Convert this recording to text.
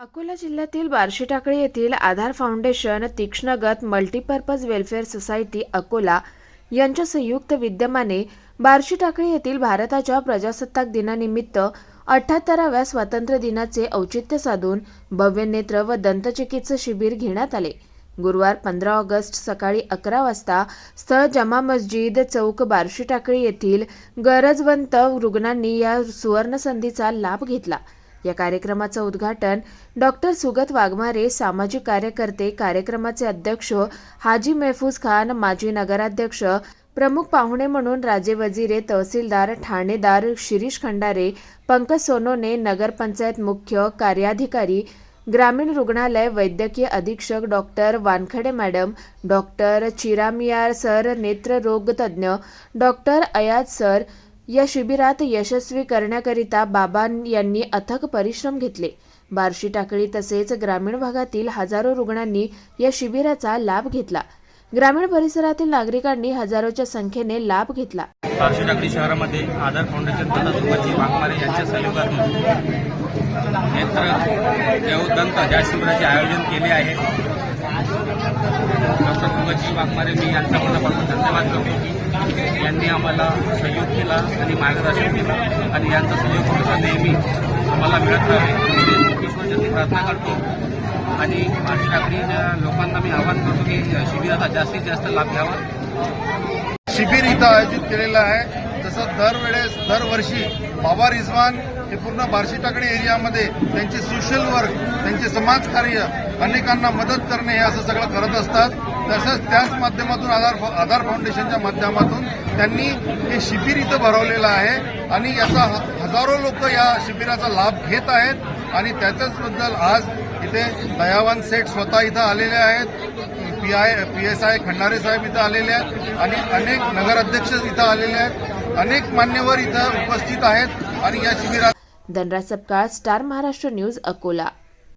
अकोला जिल्ह्यातील बार्शी टाकळी येथील आधार फाउंडेशन तीक्ष्णगत मल्टीपर्पज वेलफेअर सोसायटी अकोला यांच्या संयुक्त विद्यमाने बार्शी टाकळी येथील भारताच्या प्रजासत्ताक दिनानिमित्त अठ्ठ्याहत्तराव्या स्वातंत्र्य दिनाचे औचित्य साधून भव्य नेत्र व दंतचिकित्सा शिबिर घेण्यात आले. गुरुवार पंधरा ऑगस्ट सकाळी अकरा वाजता स्थळ जमा मस्जिद चौक बार्शी टाकळी येथील गरजवंत रुग्णांनी या सुवर्णसंधीचा लाभ घेतला. या कार्यक्रमाचं उद्घाटन डॉक्टर सुगत वाघमारे सामाजिक कार्यकर्ते कार्यक्रमाचे अध्यक्ष हाजी मेहफूज खान माजी नगराध्यक्ष प्रमुख पाहुणे म्हणून राजे वजिरे तहसीलदार ठाणेदार शिरीष खंडारे पंकज सोनोने नगरपंचायत मुख्य कार्याधिकारी ग्रामीण रुग्णालय वैद्यकीय अधीक्षक doctor Wankhade madam doctor Chiramiyar sir नेत्ररोग तज्ज्ञ डॉक्टर अयाज सर या शिबिरात यशस्वी करण्याकरिता बाबा यांनी अथक परिश्रम घेतले. बार्शी टाकळी तसेच ग्रामीण भागातील हजारो रुग्णांनी या शिबिराचा लाभ घेतला. ग्रामीण परिसरातील नागरिकांनी हजारोच्या संख्येने लाभ घेतला. बार्शी टाकळी शहरामध्ये आधार फाउंडेशन तथा सुभाजी वाघमारे यांच्या सहयोगातून नेत्र देवदंत या शिबिराचे आयोजन केले आहे डॉक्टर सुभाजी वाघमारे मी यांचा मनापासून धन्यवाद करतो यांनी आम्हाला सहयोग केला आणि मार्गदर्शन केलं. आणि यांचा सहयोग सुद्धा नेहमी आम्हाला मिळत राहावे प्रार्थना करतो. आणि बार्शी लोकांना मी आवाहन करतो की शिबिराचा जास्तीत जास्त लाभ घ्यावा. शिबिर इथं आयोजित केलेलं आहे. तसं दरवेळेस दरवर्षी बाबा रिझवान हे पूर्ण बार्शी टाकडी एरियामध्ये त्यांचे सोशल वर्क त्यांचे समाजकार्य अनेकांना मदत करणे हे असं सगळं करत असतात. तसंच त्याच माध्यमातून आधार आधार फाउंडेशनच्या माध्यमातून त्यांनी हे शिबिर इथं भरवलेलं आहे. आणि याचा ह- हजारो लोक या शिबिराचा लाभ घेत आहेत. आणि त्याच्याच बद्दल आज इथे दयावान सेठ स्वतः इथं आलेले आहेत. P I P S I Khandare साहेब इथं आलेले आहेत. आणि अनेक नगराध्यक्ष इथं आलेले आहेत. अनेक मान्यवर इथं उपस्थित आहेत. आणि या शिबिरात धनराज सपकाळ स्टार महाराष्ट्र न्यूज अकोला.